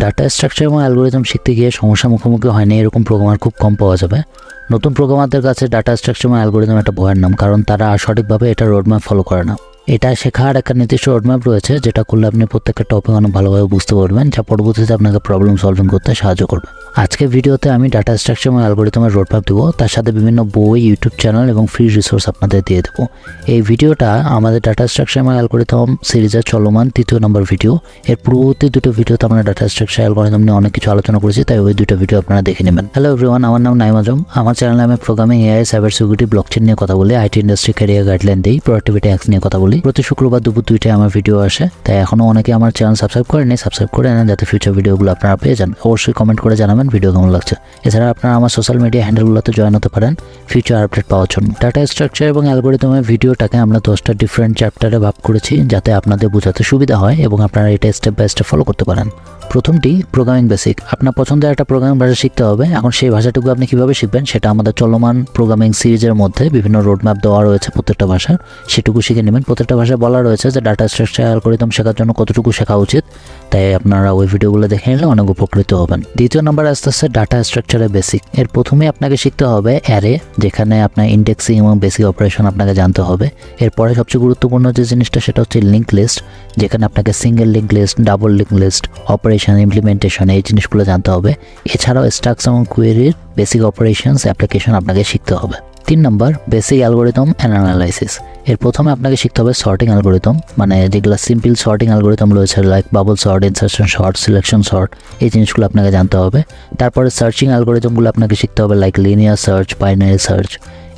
Data structure এবং algorithm শিখতে গিয়ে সমস্যা মুখোমুখি হয়নি, এরকম প্রোগ্রামার খুব কম পাওয়া যাবে। নতুন প্রোগ্রামারদের কাছে ডাটা স্ট্রাকচার এবং অ্যালগোরিজম একটা ভয়ের নাম, কারণ তারা সঠিকভাবে এটা রোডম্যাপ ফলো করে না। এটা শেখার একটা নির্দিষ্ট রোডম্যাপ রয়েছে, যেটা করলে আপনি প্রত্যেকটা টপিক অনেক ভালোভাবে বুঝতে পারবেন, যা পরবর্তীতে আপনাকে প্রবলেম সলভিং করতে সাহায্য করবে। আজকে ভিডিওতে আমি ডাটা স্ট্রাকচার এবং অ্যালগোরিদমের রোডম্যাপ দেবো। তার সাথে বিভিন্ন বই ইউটিউব চ্যানেল এবং ফ্রি রিসোর্স আপনাদের দিয়ে দেবো। এই ভিডিওটা আমাদের ডাটা স্ট্রাকচার এবং অ্যালগোরিদম সিরিজের চলমান তৃতীয় নম্বর ভিডিও এর পূর্ববর্তী দুটো ভিডিওতে আমরা ডাটা স্ট্রাকচার অ্যালগোরিদম নিয়ে অনেক কিছু আলোচনা করেছি, তাই ওই দুটো ভিডিও আপনারা দেখে নেবেন। হ্যালো এভরিওয়ান আমার নাম নাইম আজম। আমার চ্যানেলে আমি programming AI cyber security blockchain নিয়ে কথা বলি আইটি ইন্ডাস্ট্রি ক্যারিয়ার গাইডলাইন দিই প্রোডাক্টিভিটি অ্যাক্স নিয়ে কথা বলি। প্রতি শুক্রবার দুপুর দুইটায় আমার ভিডিও আসে, তাই এখনও অনেকে আমার চ্যানেল সাবস্ক্রাইব করেনি সাবস্ক্রাইব করে নেন, যাতে ফিউচার ভিডিওগুলো আপনারা পেয়ে যান। অবশ্যই কমেন্ট করে জানাবেন। ভিডিও কেমন লাগছে? এছাড়া আপনারা আমার সোশ্যাল মিডিয়া হ্যান্ডেলগুলোতে জয়েন হতে পারেন ফিউচার আপডেট পাওয়ার জন্য। ডাটা স্ট্রাকচার এবং অ্যালগোরিদমে ভিডিওটাকে আমরা দশটা ডিফারেন্ট চ্যাপ্টারে ভাগ করেছি, যাতে আপনাদের বোঝাতে সুবিধা হয় এবং আপনারা এটা স্টেপ বাই স্টেপ ফলো করতে পারেন। প্রথমটি প্রোগ্রামিং বেসিক আপনার পছন্দের একটা প্রোগ্রামিং ভাষা শিখতে হবে। এখন সেই ভাষাটুকু আপনি কীভাবে শিখবেন সেটা আমাদের চলমান প্রোগ্রামিং সিরিজের মধ্যে বিভিন্ন রোডম্যাপ দেওয়া রয়েছে প্রত্যেকটা ভাষার। সেটুকু শিখে নেবেন। প্রত্যেকটা ভাষায় বলা রয়েছে যে ডাটা স্ট্রাকচার অ্যালগোরিদম শেখার জন্য কতটুকু শেখা উচিত। তাই আপনারা ওই ভিডিওগুলো দেখে নিলে অনেক উপকৃত হবেন। দ্বিতীয় নম্বর আস্তে আস্তে ডাটা স্ট্রাকচারের বেসিক এর প্রথমে আপনাকে শিখতে হবে অ্যারে যেখানে আপনার ইন্ডেক্সিং এবং বেসিক অপারেশন আপনাকে জানতে হবে। এরপরে সবচেয়ে গুরুত্বপূর্ণ যে জিনিসটা সেটা হচ্ছে লিঙ্ক লিস্ট যেখানে আপনাকে single link list double link list operation implementation এই জিনিসগুলো জানতে হবে। এছাড়াও স্ট্রাকস এবং কুয়েরির বেসিক অপারেশনস অ্যাপ্লিকেশন আপনাকে শিখতে হবে। তিন নম্বর বেসিক অ্যালগোরিদম অ্যান্ড অ্যানালাইসিস এর প্রথমে আপনাকে শিখতে হবে সর্টিং অ্যালগোরিদম মানে যেগুলো সিম্পল সর্টিং অ্যালগোরিদম রয়েছে like bubble sort insertion sort selection sort এই জিনিসগুলো আপনাকে জানতে হবে। তারপরে সার্চিং অ্যালগোরিদমগুলো আপনাকে শিখতে হবে like linear search binary search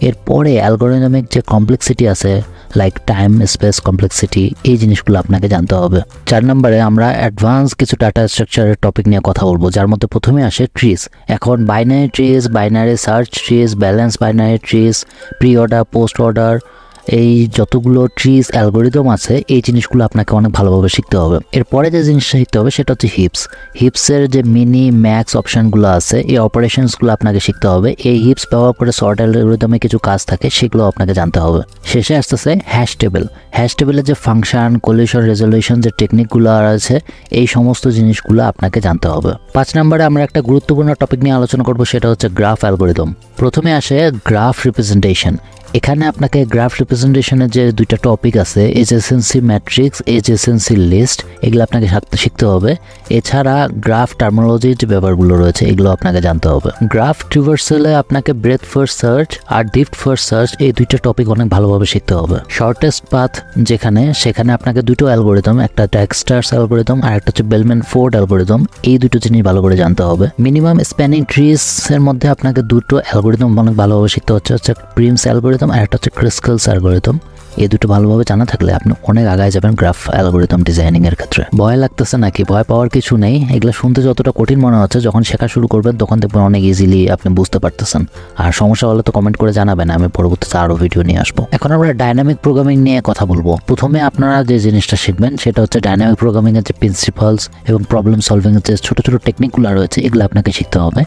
এরপরে অ্যালগোরিদমিক যে কমপ্লেক্সিটি আছে লাইক টাইম স্পেস কমপ্লেক্সিটি এই জিনিসগুলো আপনাকে জানতে হবে। চার নম্বরে আমরা অ্যাডভান্স কিছু ডাটা স্ট্রাকচারের টপিক নিয়ে কথা বলব, যার মধ্যে প্রথমে আসে ট্রিজ এখন binary trees binary search trees balance binary trees pre order post order এই যতগুলো ট্রিজ অ্যালগোরিদম আছে, এই জিনিসগুলো আপনাকে অনেক ভালোভাবে শিখতে হবে। এরপরে যে জিনিসটা শিখতে হবে, সেটা হচ্ছে হিপস হিপসের যে মিনি ম্যাক্স অপশানগুলো আছে, এই অপারেশনসগুলো আপনাকে শিখতে হবে। এই হিপস ব্যবহার করে শর্ট অ্যালগোরিদমে কিছু কাজ থাকে, সেগুলো আপনাকে জানতে হবে। শেষে আসতেছে হ্যাশ টেবিল হ্যাশ টেবিলের যে ফাংশন কলিউশন রেজলিউশন যে টেকনিকগুলো আছে এই সমস্ত জিনিসগুলো আপনাকে জানতে হবে। পাঁচ নম্বরে আমরা একটা গুরুত্বপূর্ণ টপিক নিয়ে আলোচনা করব, সেটা হচ্ছে গ্রাফ অ্যালগোরিদম প্রথমে আসে গ্রাফ রিপ্রেজেন্টেশন এখানে আপনাকে গ্রাফ রিপ্রেজেন্টেশনের যে দুইটা টপিক আছে এজেসেন্সি ম্যাট্রিক্স এজেসেন্সি লিস্ট এগুলো আপনাকে শিখতে হবে। এছাড়া গ্রাফ টার্মোলজির যে ব্যাপারগুলো রয়েছে, এগুলো আপনাকে জানতে হবে। গ্রাফ ট্রিভার্সালে আপনাকে ব্রেথ ফার্স্ট সার্চ আর ডিপ্ট ফার্স্ট সার্চ এই দুইটা টপিক অনেক ভালোভাবে শিখতে হবে। শর্টেস্ট পাথ যেখানে, সেখানে আপনাকে দুটো অ্যালগোরিদম একটা ট্যাক্সটার্স অ্যালগোরিদম আর একটা হচ্ছে বেলম্যান ফোর্ড অ্যালগোরিদম এই দুটো জিনিস ভালো করে জানতে হবে। মিনিমাম স্প্যানিং ট্রিস এর মধ্যে আপনাকে দুটো অ্যালগোরিদম অনেক ভালোভাবে শিখতে হচ্ছে হচ্ছে প্রিমস অ্যালগোরিদম আর একটা হচ্ছে ক্রিস্কেলস অ্যালগোরিদম এই দুটো ভালোভাবে জানা থাকলে আপনি অনেক আগায় যাবেন গ্রাফ অ্যালগোরিদম ডিজাইনিং এর ক্ষেত্রে। ভয় লাগতেছে নাকি? ভয় পাওয়ার কিছু নেই। এগুলো শুনতে যতটা কঠিন মনে হচ্ছে, যখন শেখা শুরু করবেন, তখন দেখবেন অনেক ইজিলি আপনি বুঝতে পারতেছেন। আর সমস্যা হলে তো কমেন্ট করে জানাবেন, আমি পরবর্তীতে আরও ভিডিও নিয়ে আসব। এখন আমরা ডাইনামিক প্রোগ্রামিং নিয়ে কথা বলব। প্রথমে আপনারা যে জিনিসটা শিখবেন, সেটা হচ্ছে ডাইনামিক প্রোগ্রামিং এর যে প্রিন্সিপালস এবং প্রবলেম সলভিং এর যে ছোটো ছোটো টেকনিকগুলো রয়েছে, এগুলো আপনাকে শিখতে হবে।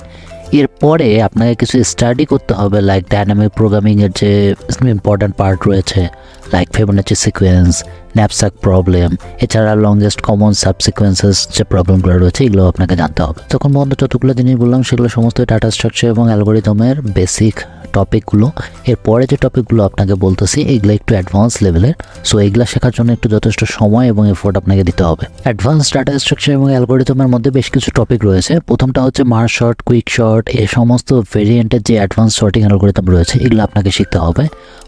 এরপরে আপনাকে কিছু স্টাডি করতে হবে লাইক ডাইনামিক প্রোগ্রামিংয়ের যে ইম্পর্ট্যান্ট পার্ট রয়েছে। Like Fibonacci sequence knapsack problem এছাড়া লংগেস্ট কমন সাবসিকোয়েন্সেস যে প্রবলেমগুলো রয়েছে, এগুলো আপনাকে জানতে হবে। তখন বন্ধু যতগুলো জিনিস বললাম, সেগুলো সমস্ত ডাটা স্ট্রাকচার এবং অ্যালগোরিদমের বেসিক টপিকগুলো এরপরে যে টপিকগুলো আপনাকে বলতেছি, এগুলো একটু অ্যাডভান্স লেভেলের সো এগুলো শেখার জন্য একটু যথেষ্ট সময় এবং এফোর্ট আপনাকে দিতে হবে। অ্যাডভান্স ডাটা স্ট্রাকচার এবং অ্যালগোরিদমের মধ্যে বেশ কিছু টপিক রয়েছে। প্রথমটা হচ্ছে মার্ক শর্ট কুইক শর্ট এই সমস্ত ভেরিয়েন্টের যে অ্যাডভান্স শর্টিং অ্যালগোরিদম রয়েছে, এগুলো আপনাকে শিখতে হবে।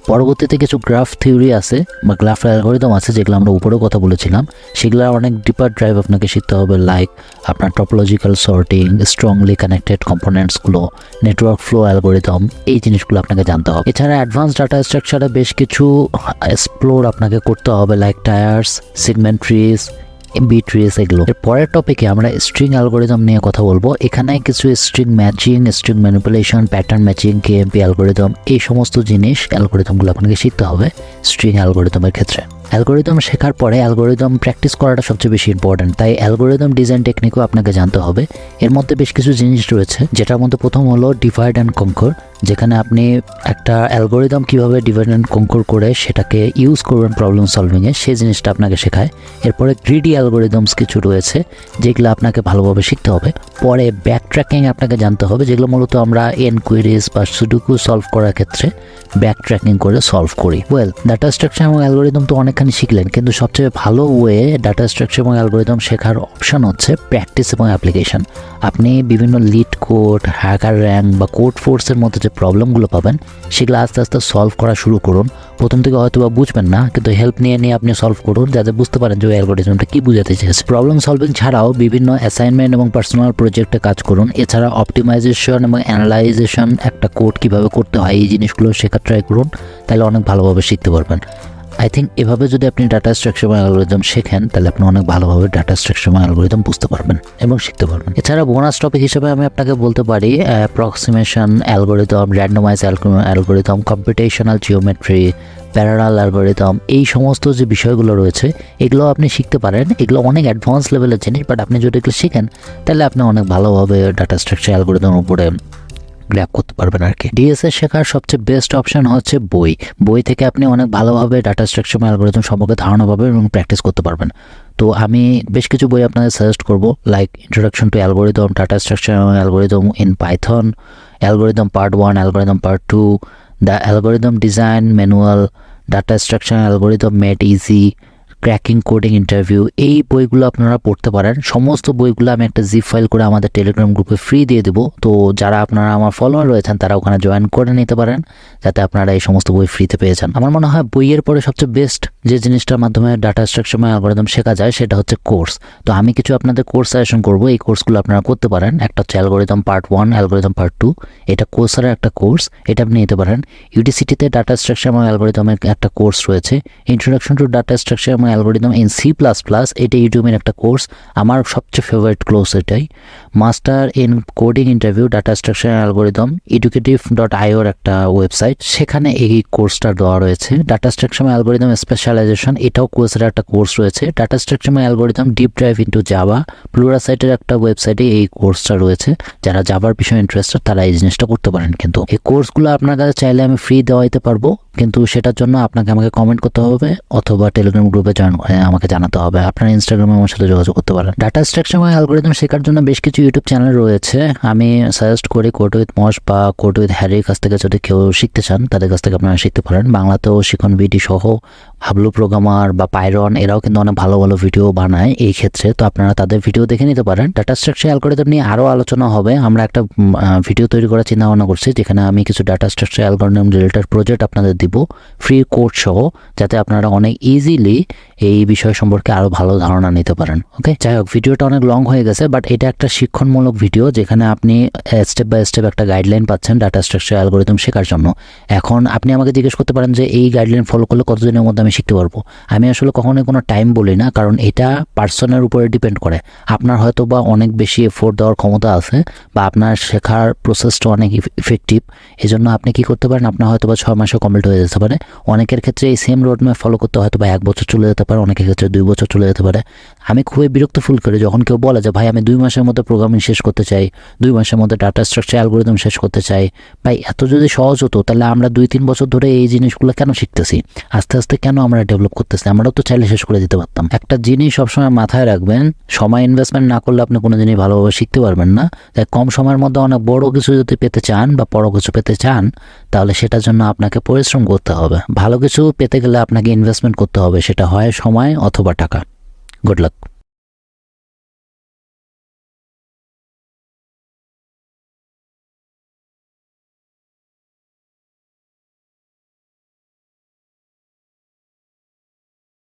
পরবর্তীতে কিছু গ্রাফ থিওরি আছে, বা গ্রাফ অ্যালগোরিদম আছে যেগুলো আমরা উপরেও কথা বলেছিলাম সেগুলো অনেক ডিপার ড্রাইভ আপনাকে শিখতে হবে লাইক আপনার টপোলজিক্যাল সর্টিং স্ট্রংলি কানেক্টেড কম্পোনেন্টসগুলো নেটওয়ার্ক ফ্লো অ্যালগোরিদম এই জিনিসগুলো আপনাকে জানতে হবে। এছাড়া অ্যাডভান্স ডাটা স্ট্রাকচারে বেশ কিছু এক্সপ্লোর আপনাকে করতে হবে like tries segment trees B trees এগুলো পরের টপিকে আমরা স্ট্রিং অ্যালগোরিদম নিয়ে কথা বলব। এখানে কিছু string matching string manipulation pattern matching KMP algorithm এই সমস্ত জিনিস অ্যালগোরিদমগুলো আপনাকে শিখতে হবে স্ট্রিং অ্যালগোরিদমের ক্ষেত্রে। অ্যালগোরিদম শেখার পরে অ্যালগোরিদম প্র্যাকটিস করাটা সবচেয়ে বেশি ইম্পর্ট্যান্ট তাই অ্যালগোরিদম ডিজাইন টেকনিকও আপনাকে জানতে হবে। এর মধ্যে বেশ কিছু জিনিস রয়েছে, যেটার মধ্যে প্রথম হলো ডিভাইড অ্যান্ড কঙ্কর যেখানে আপনি একটা অ্যালগোরিদম কীভাবে ডিভাইড অ্যান্ড কঙ্কর করে সেটাকে ইউজ করবেন প্রবলেম সলভিংয়ে সেই জিনিসটা আপনাকে শেখায়। এরপরে গ্রিডি অ্যালগোরিদমস কিছু রয়েছে, যেগুলো আপনাকে ভালোভাবে শিখতে হবে। পরে ব্যাক ট্র্যাকিং আপনাকে জানতে হবে, যেগুলো মূলত আমরা এনকোয়ারিজ বা সুডুকু সলভ করার ক্ষেত্রে ব্যাক ট্র্যাকিং করে সলভ করি। ওয়েল ডাটা স্ট্রাকচার এবং অ্যালগোরিদম তো অনেকখানি শিখলেন, কিন্তু সবচেয়ে ভালো ওয়ে ডাটা স্ট্রাকচার এবং অ্যালগোরিদম শেখার অপশন হচ্ছে প্র্যাকটিস এবং অ্যাপ্লিকেশন আপনি বিভিন্ন লিড কোড হ্যাকার র্যাঙ্ক বা কোড ফোর্সের মধ্যে যে প্রবলেমগুলো পাবেন, সেগুলো আস্তে আস্তে সলভ করা শুরু করুন। প্রথম থেকে হয়তো বা বুঝবেন না, কিন্তু হেল্প নিয়ে নিয়ে আপনি সলভ করুন, যাতে বুঝতে পারেন যে ওই অ্যালগোরিজমটা কী বুঝাতে চেয়েছে। প্রবলেম সলভিং ছাড়াও বিভিন্ন অ্যাসাইনমেন্ট এবং পার্সোনাল প্রজেক্টে কাজ করুন। এছাড়া অপটিমাইজেশন এবং অ্যানালাইজেশন একটা কোড কীভাবে করতে হয়, এই জিনিসগুলো শেখার ট্রাই করুন, তাহলে অনেক ভালোভাবে শিখতে পারবেন। আই থিঙ্ক এভাবে যদি আপনি ডাটা স্ট্রাকচার অ্যালগোরিদম শেখেন, তাহলে আপনি অনেক ভালোভাবে ডাটা স্ট্রাকচার অ্যালগোরিদম বুঝতে পারবেন এবং শিখতে পারবেন। এছাড়া বোনাস টপিক হিসেবে আমি আপনাকে বলতে পারি approximation algorithm randomize algorithm computational geometry parallel algorithm এই সমস্ত যে বিষয়গুলো রয়েছে, এগুলো আপনি শিখতে পারেন। এগুলো অনেক অ্যাডভান্স লেভেলের জিনিস বাট আপনি যদি এগুলো শিখেন, তাহলে আপনি অনেক ভালোভাবে ডাটা স্ট্রাকচার অ্যালগোরিদম উপরে গ্র্যাপ করতে পারবেন আর কি। ডিএসএস শেখার সবচেয়ে বেস্ট অপশন হচ্ছে বই। বই থেকে আপনি অনেক ভালোভাবে ডাটা স্ট্রাকচার অ্যালগোরিদম সম্পর্কে ধারণা পাবেন এবং প্র্যাকটিস করতে পারবেন। তো আমি বেশ কিছু বই আপনাদের সাজেস্ট করব like introduction to algorithm data structure algorithm in Python algorithm part one algorithm part two the algorithm design manual data structure algorithm made easy cracking coding interview এই বইগুলো আপনারা পড়তে পারেন। সমস্ত বইগুলো আমি একটা জিপ ফাইল করে আমাদের টেলিগ্রাম গ্রুপে ফ্রি দিয়ে দেবো। তো যারা আপনারা আমার ফলোয়ার রয়েছেন, তারা ওখানে জয়েন করে নিতে পারেন, যাতে আপনারা এই সমস্ত বই ফ্রিতে পেয়ে যান। আমার মনে হয় বইয়ের পরে সবচেয়ে বেস্ট যে জিনিসটার মাধ্যমে ডাটা স্ট্রাকচার অ্যালগোরিদম শেখা যায়, সেটা হচ্ছে কোর্স তো আমি কিছু আপনাদের কোর্স সাজেশন করব। এই কোর্সগুলো আপনারা করতে পারেন। একটা হচ্ছে algorithm part one algorithm part two এটা কোর্সারের একটা কোর্স এটা আপনি নিতে পারেন। ইউটিসিটিতে ডাটা স্ট্রাকচার এবং অ্যালগোরিদমের একটা কোর্স রয়েছে। ইন্ট্রোডাকশন টু ডাটা স্ট্রাকচার এবং algorithm in C plus plus এটা ইউটিউবের একটা কোর্স। আমার সবচেয়ে ফেভারিট কোর্স এটাই। Master in coding interview data structure algorithm educative dot আইওর একটা ওয়েবসাইট সেখানে এই কোর্সটা দেওয়া রয়েছে। ডাটা স্ট্রাকচার অ্যালগোরিদম স্পেশালাইজেশন এটাও কোর্সের একটা কোর্স রয়েছে। Data structure algorithm deep dive into Java প্লুরাসাইটের একটা ওয়েবসাইটে এই কোর্সটা রয়েছে। যারা জাভার বিষয়ে ইন্টারেস্টেড তারা এই জিনিসটা করতে পারেন কিন্তু। এই কোর্সগুলো আপনার কাছে চাইলে আমি ফ্রি দেওয়া দিতে পারব। কিন্তু সেটার জন্য আপনাকে আমাকে কমেন্ট করতে হবে অথবা টেলিগ্রাম গ্রুপে জয়েন আমাকে জানাতে হবে। আপনার ইনস্টাগ্রামে আমার সাথে যোগাযোগ করতে পারেন। ডাটা স্ট্রাকচার এবং অ্যালগোরিদম শেখার জন্য বেশ কিছু ইউটিউব চ্যানেল রয়েছে। আমি সাজেস্ট করি কোর্ট উইথ মস বা কোর্ট উইথ হ্যারির কাছ থেকে যদি কেউ শিখতে চান, তাদের কাছ থেকে আপনারা শিখতে পারেন। বাংলাতেও শিখন, বিডি সহ হাবলু প্রোগ্রামার বা পাইরন এরাও কিন্তু অনেক ভালো ভালো ভিডিও বানায় এই ক্ষেত্রে। তো আপনারা তাদের ভিডিও দেখে নিতে পারেন। ডাটা স্ট্রাকচার অ্যালগোরিদম নিয়ে আরও আলোচনা হবে। আমরা একটা ভিডিও তৈরি করার চিন্তা ভাবনা করছি, যেখানে আমি কিছু data structure algorithm related project আপনাদের দিব ফ্রি কোর্স সহ, যাতে আপনারা অনেক ইজিলি এই বিষয় সম্পর্কে আরও ভালো ধারণা নিতে পারেন। ওকে যাই হোক ভিডিওটা অনেক লং হয়ে গেছে বাট এটা একটা শিক্ষণমূলক ভিডিও যেখানে আপনি স্টেপ বাই স্টেপ একটা গাইডলাইন পাচ্ছেন ডাটা স্ট্রাকচার অ্যালগোরিদম শেখার জন্য। এখন আপনি আমাকে জিজ্ঞেস করতে পারেন যে, এই গাইডলাইন ফলো করলে কতদিনের মধ্যে আমি শিখতে পারব। আমি আসলে কখনোই কোনো টাইম বলি না, কারণ এটা পার্সনের উপরে ডিপেন্ড করে। আপনার হয়তো বা অনেক বেশি এফোর্ট দেওয়ার ক্ষমতা আছে, বা আপনার শেখার প্রসেসটা অনেক ইফেক্টিভ এই জন্য আপনি কি করতে পারেন, আপনার হয়তো বা ছয় মাসে কমপ্লিট হয়ে যেতে পারে। অনেকের ক্ষেত্রে এই সেম রোড ম্যাপ ফলো করতে হয়তো বা এক বছর চলে যেতে পারে, অনেকের ক্ষেত্রে দুই বছর চলে যেতে পারে। আমি খুবই বিরক্ত ফুল করি যখন কেউ বলে যে, ভাই, আমি দুই মাসের মধ্যে প্রোগ্রামিং শেষ করতে চাই, দুই মাসের মধ্যে ডাটা স্ট্রাকচার অ্যালগোরিদম শেষ করতে চাই। ভাই, এত যদি সহজ হতো, তাহলে আমরা দুই, তিন বছর ধরে এই জিনিসগুলো কেন শিখতেছি? আস্তে আস্তে কেন আমরা ডেভেলপ করতেছি। আমরাও তো চাইলে শেষ করে দিতে পারতাম। একটা জিনিস সবসময় মাথায় রাখবেন, সময় ইনভেস্টমেন্ট না করলে আপনি কোনো জিনিস ভালোভাবে শিখতে পারবেন না। তাই কম সময়ের মধ্যে অনেক বড় কিছু যদি পেতে চান বা বড় কিছু পেতে চান, তাহলে সেটার জন্য আপনাকে পরিশ্রম করতে হবে। ভালো কিছু পেতে গেলে আপনাকে ইনভেস্টমেন্ট করতে হবে। সেটা হয় সময় অথবা টাকা। Good luck